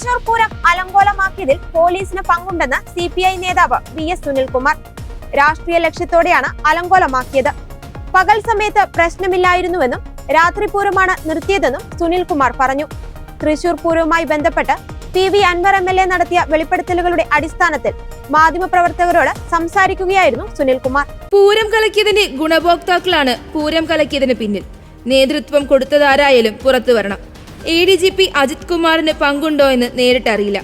തൃശൂർ പൂരം അലങ്കോലമാക്കിയതിൽ പോലീസിന് പങ്കുണ്ടെന്ന് സി പി ഐ നേതാവ് വി എസ് സുനിൽകുമാർ. രാഷ്ട്രീയ ലക്ഷ്യത്തോടെയാണ് അലങ്കോലമാക്കിയത്. പകൽ സമയത്ത് പ്രശ്നമില്ലായിരുന്നുവെന്നും രാത്രി പൂരമാണ് നിർത്തിയതെന്നും സുനിൽകുമാർ പറഞ്ഞു. തൃശൂർ പൂരവുമായി ബന്ധപ്പെട്ട് P V Anvar M L A നടത്തിയ വെളിപ്പെടുത്തലുകളുടെ അടിസ്ഥാനത്തിൽ മാധ്യമപ്രവർത്തകരോട് സംസാരിക്കുകയായിരുന്നു സുനിൽകുമാർ. പൂരം കലക്കിയതിന്റെ ഗുണഭോക്താക്കളാണ് പൂരം കലക്കിയതിന് പിന്നിൽ. നേതൃത്വം കൊടുത്തതാരായാലും പുറത്തു വരണം. A D G P Ajith കുമാറിന് പങ്കുണ്ടോ എന്ന് നേരിട്ടറിയില്ല.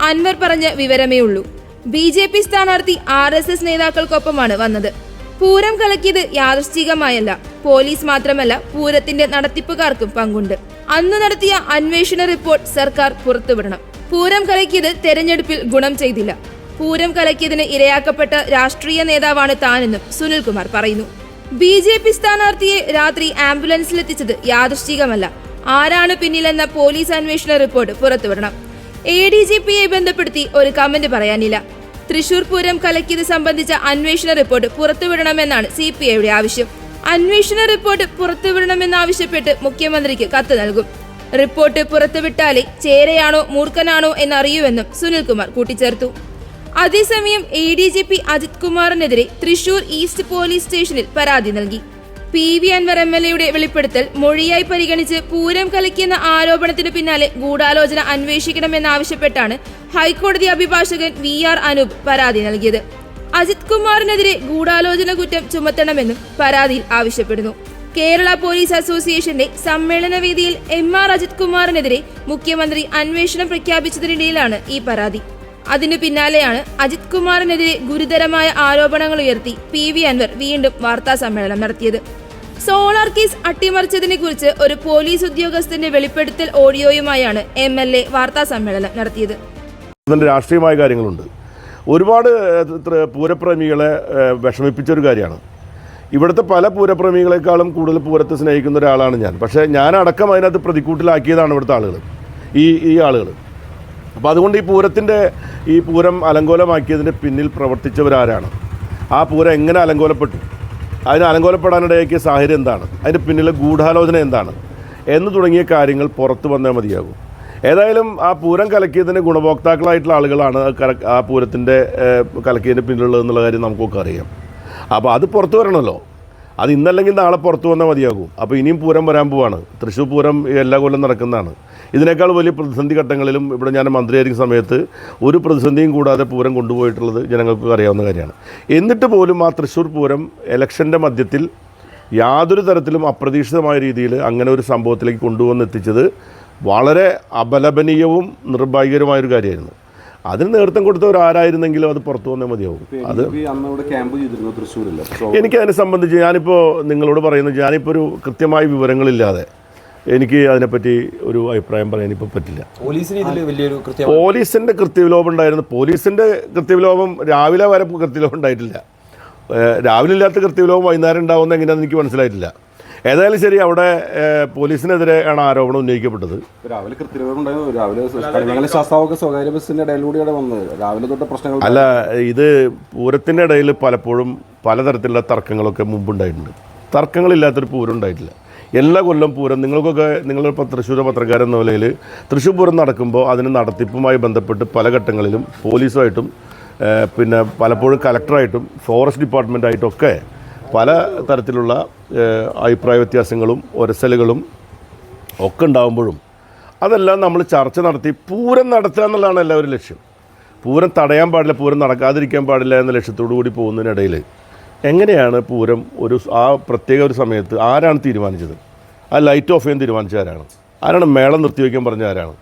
അൻവർ പറഞ്ഞ വിവരമേ ഉള്ളൂ. ബി ജെ പി സ്ഥാനാർത്ഥി ആർ എസ് എസ് നേതാക്കൾക്കൊപ്പമാണ് വന്നത്. പൂരം കലക്കിയത് യാദൃശ്ചികമായല്ല. പോലീസ് മാത്രമല്ല പൂരത്തിന്റെ നടത്തിപ്പുകാർക്കും പങ്കുണ്ട്. അന്ന് നടത്തിയ അന്വേഷണ റിപ്പോർട്ട് സർക്കാർ പുറത്തുവിടണം. പൂരം കലക്കിയത് തെരഞ്ഞെടുപ്പിൽ ഗുണം ചെയ്തില്ല. പൂരം കലക്കിയതിന് ഇരയാക്കപ്പെട്ട രാഷ്ട്രീയ നേതാവാണ് താനെന്നും സുനിൽകുമാർ പറയുന്നു. ബി ജെ പി സ്ഥാനാർത്ഥിയെ രാത്രി ആംബുലൻസിലെത്തിച്ചത് യാദൃശ്ചികമല്ല. ആരാണ് പിന്നിലെന്ന പോലീസ് അന്വേഷണ റിപ്പോർട്ട് പുറത്തുവിടണം എ ഡി ജി പിയെ ബന്ധപ്പെടുത്തി ഒരു കമന്റ് പറയാനില്ല. തൃശൂർ പൂരം കലക്കിയത് സംബന്ധിച്ച അന്വേഷണ റിപ്പോർട്ട് പുറത്തുവിടണമെന്നാണ് സി പി ഐയുടെ ആവശ്യം. അന്വേഷണ റിപ്പോർട്ട് പുറത്തുവിടണമെന്നാവശ്യപ്പെട്ട് മുഖ്യമന്ത്രിക്ക് കത്ത് നൽകും. റിപ്പോർട്ട് പുറത്തുവിട്ടാലേ ചേരയാണോ മൂർഖനാണോ എന്നറിയുമെന്നും സുനിൽകുമാർ കൂട്ടിച്ചേർത്തു. അതേസമയം A D G P Ajith കുമാറിനെതിരെ Thrissur east police സ്റ്റേഷനിൽ പരാതി നൽകി. P V Anvar M L എയുടെ വെളിപ്പെടുത്തൽ മൊഴിയായി പരിഗണിച്ച് പൂരം കലക്കിയെന്ന ആരോപണത്തിന് പിന്നാലെ ഗൂഢാലോചന അന്വേഷിക്കണമെന്നാവശ്യപ്പെട്ടാണ് ഹൈക്കോടതി അഭിഭാഷകൻ വി ആർ അനൂപ് പരാതി നൽകിയത്. അജിത് കുമാറിനെതിരെ ഗൂഢാലോചന കുറ്റം ചുമത്തണമെന്നും പരാതിയിൽ ആവശ്യപ്പെടുന്നു. കേരള പോലീസ് അസോസിയേഷന്റെ സമ്മേളന വേദിയിൽ എം ആർ അജിത് കുമാറിനെതിരെ മുഖ്യമന്ത്രി അന്വേഷണം പ്രഖ്യാപിച്ചതിനിടയിലാണ് ഈ പരാതി. അതിനു പിന്നാലെയാണ് അജിത് കുമാറിനെതിരെ ഗുരുതരമായ ആരോപണങ്ങൾ ഉയർത്തി പി വി അൻവർ വീണ്ടും വാർത്താ സമ്മേളനം നടത്തിയത്. സോളാർ കേസ് അട്ടിമറിച്ചതിനെ കുറിച്ച് ഒരു പോലീസ് ഉദ്യോഗസ്ഥന്റെ വെളിപ്പെടുത്തൽ ഓഡിയോയുമായാണ് എം എൽ എ വാർത്താ സമ്മേളനം നടത്തിയത്. രാഷ്ട്രീയമായ കാര്യങ്ങളുണ്ട്. ഒരുപാട് പൂരപ്രേമികളെ ഏഹ്, വിഷമിപ്പിച്ച ഒരു കാര്യമാണ്. ഇവിടുത്തെ പല പൂരപ്രേമികളെക്കാളും കൂടുതൽ പൂരത്തെ സ്നേഹിക്കുന്ന ഒരാളാണ് ഞാൻ. പക്ഷേ ഞാൻ അടക്കം അതിനകത്ത് പ്രതിക്കൂട്ടിലാക്കിയതാണ് ഇവിടുത്തെ ആളുകൾ ഈ ഈ ആളുകൾ അപ്പോൾ അതുകൊണ്ട് ഈ പൂരത്തിന്റെ ഈ പൂരം അലങ്കോലമാക്കിയതിന്റെ പിന്നിൽ പ്രവർത്തിച്ചവരാരാണ്? ആ പൂരം എങ്ങനെ അലങ്കോലപ്പെട്ടു? അതിന് അലങ്കോലപ്പെടാനിടയാക്കിയ സാഹചര്യം എന്താണ്? അതിന്റെ പിന്നിലെ ഗൂഢാലോചന എന്താണ്? എന്ന് തുടങ്ങിയ കാര്യങ്ങൾ പുറത്തു വന്നാൽ മതിയാകും. ഏതായാലും ആ പൂരം കലക്കിയതിന്റെ ഗുണഭോക്താക്കളായിട്ടുള്ള ആളുകളാണ് ആ പൂരത്തിന്റെ കലക്കിയതിന്റെ പിന്നിലുള്ളത് എന്നുള്ള കാര്യം നമുക്കൊക്കെ അറിയാം. അപ്പോൾ അത് പുറത്തു വരണമല്ലോ. അത് ഇന്നല്ലെങ്കിൽ നാളെ പുറത്തു വന്നാൽ മതിയാകും. അപ്പോൾ ഇനിയും പൂരം വരാൻ പോവാണ്. തൃശ്ശൂർ പൂരം എല്ലാ കൊല്ലം നടക്കുന്നതാണ്. ഇതിനേക്കാൾ വലിയ പ്രതിസന്ധി ഘട്ടങ്ങളിലും ഇവിടെ ഞാൻ മന്ത്രിയായിരിക്കുന്ന സമയത്ത് ഒരു പ്രതിസന്ധിയും കൂടാതെ പൂരം കൊണ്ടുപോയിട്ടുള്ളത് ജനങ്ങൾക്ക് അറിയാവുന്ന കാര്യമാണ്. എന്നിട്ട് പോലും ആ തൃശ്ശൂർ പൂരം ഇലക്ഷന്റെ മധ്യത്തിൽ യാതൊരു തരത്തിലും അപ്രതീക്ഷിതമായ രീതിയിൽ അങ്ങനെ ഒരു സംഭവത്തിലേക്ക് കൊണ്ടുവന്നെത്തിച്ചത് വളരെ അപലപനീയവും നിർഭാഗ്യകരമായൊരു കാര്യമായിരുന്നു. അതിന് നേതൃത്വം കൊടുത്തവർ ആരായിരുന്നെങ്കിലും അത് പുറത്തു വന്നേ മതിയാവും. അത് എനിക്ക് അതിനെ സംബന്ധിച്ച് ഞാനിപ്പോൾ നിങ്ങളോട് പറയുന്നത് ഞാനിപ്പോൾ ഒരു കൃത്യമായ വിവരങ്ങളില്ലാതെ എനിക്ക് അതിനെപ്പറ്റി ഒരു അഭിപ്രായം പറയാൻ ഇപ്പോൾ പറ്റില്ല. പോലീസിന്റെ കൃത്യവിലോപം ഉണ്ടായിരുന്നു. പോലീസിന്റെ കൃത്യവിലോപം രാവിലെ വരെ കൃത്യവിലോപം ഉണ്ടായിട്ടില്ല. രാവിലെ ഇല്ലാത്ത കൃത്യവിലോപം വൈകുന്നേരം ഉണ്ടാവുമെന്ന് എങ്ങനെയാണെന്ന് എനിക്ക് മനസ്സിലായിട്ടില്ല. ഏതായാലും ശരി അവിടെ പോലീസിനെതിരെ ആണ് ആരോപണം ഉന്നയിക്കപ്പെട്ടത്. രാവിലെ രാവിലെ സ്വകാര്യ ബസ്സിന്റെ ഇടയിലൂടെയാണ് വന്നത്. രാവിലെ തൊട്ട് പ്രശ്നങ്ങൾ അല്ല ഇത് പൂരത്തിന്റെ ഇടയിൽ പലപ്പോഴും പലതരത്തിലുള്ള തർക്കങ്ങളൊക്കെ മുമ്പുണ്ടായിട്ടുണ്ട്. തർക്കങ്ങളില്ലാത്തൊരു പൂരം ഉണ്ടായിട്ടില്ല. എല്ലാ കൊല്ലം പൂരം നിങ്ങൾക്കൊക്കെ നിങ്ങളിപ്പോൾ തൃശ്ശൂർ പത്രക്കാരൻ എന്ന നിലയിൽ തൃശ്ശൂർ പൂരം നടക്കുമ്പോൾ അതിന് നടത്തിപ്പുമായി ബന്ധപ്പെട്ട് പല ഘട്ടങ്ങളിലും പോലീസുമായിട്ടും പിന്നെ പലപ്പോഴും കലക്ടറായിട്ടും ഫോറസ്റ്റ് ഡിപ്പാർട്ട്മെന്റായിട്ടും ഒക്കെ പല തരത്തിലുള്ള അഭിപ്രായ വ്യത്യാസങ്ങളും ഒരസലുകളും ഒക്കെ ഉണ്ടാകുമ്പോഴും അതെല്ലാം നമ്മൾ ചർച്ച നടത്തി പൂരം നടത്തുക എന്നുള്ളതാണ് എല്ലാവരും ലക്ഷ്യം. പൂരം തടയാൻ പാടില്ല പൂരം നടക്കാതിരിക്കാൻ പാടില്ല എന്ന ലക്ഷ്യത്തോടു കൂടി പോകുന്നതിനിടയിൽ എങ്ങനെയാണ് പൂരം ഒരു ആ പ്രത്യേക ഒരു സമയത്ത് ആരാണ് തീരുമാനിച്ചത്? ആ ലൈറ്റ് ഓഫ് ചെയ്യാൻ തീരുമാനിച്ച ആരാണ്? ആരാണ് മേളം നിർത്തിവെക്കാൻ പറഞ്ഞ ആരാണ്?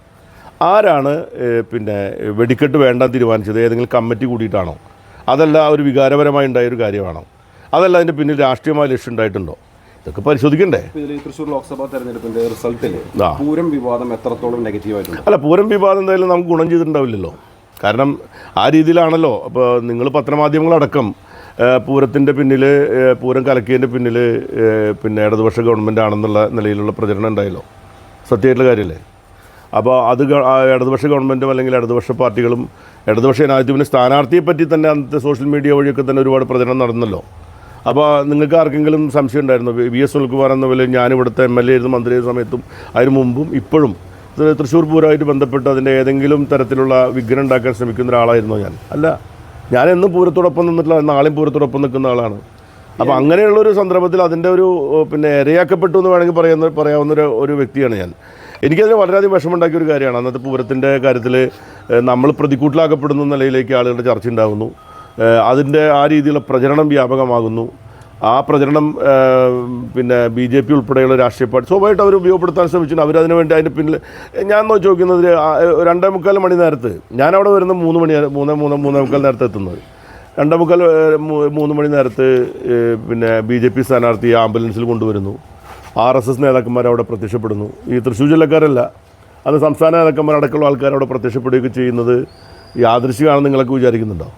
ആരാണ് പിന്നെ വെടിക്കെട്ട് വേണ്ട തീരുമാനിച്ചത്? ഏതെങ്കിലും കമ്മിറ്റി കൂടിയിട്ടാണോ? അതല്ല ഒരു വികാരപരമായി ഉണ്ടായ ഒരു കാര്യമാണോ? അതല്ല അതിന്റെ പിന്നിൽ രാഷ്ട്രീയമായ ലക്ഷ്യം ഉണ്ടായിട്ടുണ്ടോ? ഇതൊക്കെ പരിശോധിക്കണ്ടേ? തൃശ്ശൂർ ലോക്സഭാ തെരഞ്ഞെടുപ്പിന്റെ റിസൾട്ടിൽ പൂരം വിവാദം എത്രത്തോളം നെഗറ്റീവ് ആയിട്ടുണ്ട് അല്ല പൂരം വിവാദം എന്തായാലും നമുക്ക് ഗുണം ചെയ്തിട്ടുണ്ടാവില്ലല്ലോ. കാരണം ആ രീതിയിലാണല്ലോ. അപ്പോൾ നിങ്ങൾ പത്രമാധ്യമങ്ങളടക്കം പൂരത്തിന്റെ പിന്നിൽ പൂരം കലക്കിയതിന്റെ പിന്നിൽ പിന്നെ ഇടതുപക്ഷ ഗവൺമെന്റ് ആണെന്നുള്ള നിലയിലുള്ള പ്രചരണം ഉണ്ടായല്ലോ. സത്യമായിട്ടുള്ള കാര്യമല്ലേ അപ്പോൾ അത് ഇടതുപക്ഷ ഗവൺമെന്റും അല്ലെങ്കിൽ ഇടതുപക്ഷ പാർട്ടികളും ഇടതുപക്ഷ ജനാധിപത്യ സ്ഥാനാർത്ഥിയെ പറ്റി തന്നെ അന്നത്തെ സോഷ്യൽ മീഡിയ വഴിയൊക്കെ തന്നെ ഒരുപാട് പ്രചരണം നടന്നല്ലോ. അപ്പോൾ നിങ്ങൾക്ക് ആർക്കെങ്കിലും സംശയം ഉണ്ടായിരുന്നു? വി എസ് സുനിൽകുമാർ എന്ന പോലെ ഞാനിവിടുത്തെ എം എൽ എ ആയിരുന്നു മന്ത്രി ആയിരുന്ന സമയത്തും അതിന് മുമ്പും ഇപ്പോഴും. തൃശ്ശൂർ പൂരമായിട്ട് ബന്ധപ്പെട്ട് അതിന്റെ ഏതെങ്കിലും തരത്തിലുള്ള വിഘ്നം ഉണ്ടാക്കാൻ ശ്രമിക്കുന്ന ഒരാളായിരുന്നു ഞാൻ. അല്ല ഞാൻ എന്നും പൂരത്തോടൊപ്പം നിന്നിട്ടില്ല നാളെയും പൂരത്തോടൊപ്പം നിൽക്കുന്ന ആളാണ്. അപ്പോൾ അങ്ങനെയുള്ള ഒരു സന്ദർഭത്തിൽ അതിന്റെ ഒരു പിന്നെ ഇരയാക്കപ്പെട്ടു എന്ന് വേണമെങ്കിൽ പറയുന്ന പറയാവുന്ന ഒരു ഒരു വ്യക്തിയാണ് ഞാൻ. എനിക്കതിന് വളരെയധികം വിഷമമുണ്ടാക്കിയ ഒരു കാര്യമാണ്. അന്നത്തെ പൂരത്തിന്റെ കാര്യത്തിൽ നമ്മൾ പ്രതിക്കൂട്ടിലാക്കപ്പെടുന്ന നിലയിലേക്ക് ആളുകളുടെ ചർച്ച ഉണ്ടാകുന്നു അതിന്റെ ആ രീതിയിലുള്ള പ്രചരണം വ്യാപകമാകുന്നു. ആ പ്രചരണം പിന്നെ ബി ജെ പി ഉൾപ്പെടെയുള്ള രാഷ്ട്രീയ പാർട്ടി സ്വാഭാവികമായിട്ട് അവർ ഉപയോഗപ്പെടുത്താൻ ശ്രമിച്ചിട്ടുണ്ട് അവരതിനു വേണ്ടി അതിന്റെ പിന്നിൽ ഞാൻ നോക്കി നോക്കുന്നത് രണ്ടേ മുക്കാൽ മണി നേരത്ത് ഞാനവിടെ വരുന്ന മൂന്ന് മണി മൂന്ന് മൂന്ന് മൂന്നേ മുക്കാൽ നേരത്തെ എത്തുന്നത്. രണ്ടേ മുക്കാൽ മൂന്ന് മണി നേരത്ത് പിന്നെ ബി ജെ പി സ്ഥാനാർത്ഥി ആംബുലൻസിൽ കൊണ്ടുവരുന്നു. ആർ എസ് എസ് നേതാക്കന്മാർ അവിടെ പ്രത്യക്ഷപ്പെടുന്നു. ഈ തൃശ്ശൂർ ജില്ലക്കാരല്ല അത് സംസ്ഥാന നേതാക്കന്മാരടക്കമുള്ള ആൾക്കാർ അവിടെ പ്രത്യക്ഷപ്പെടുകയൊക്കെ ചെയ്യുന്നത് യാദൃശികമാണെന്ന് നിങ്ങളൊക്കെ വിചാരിക്കുന്നുണ്ടോ?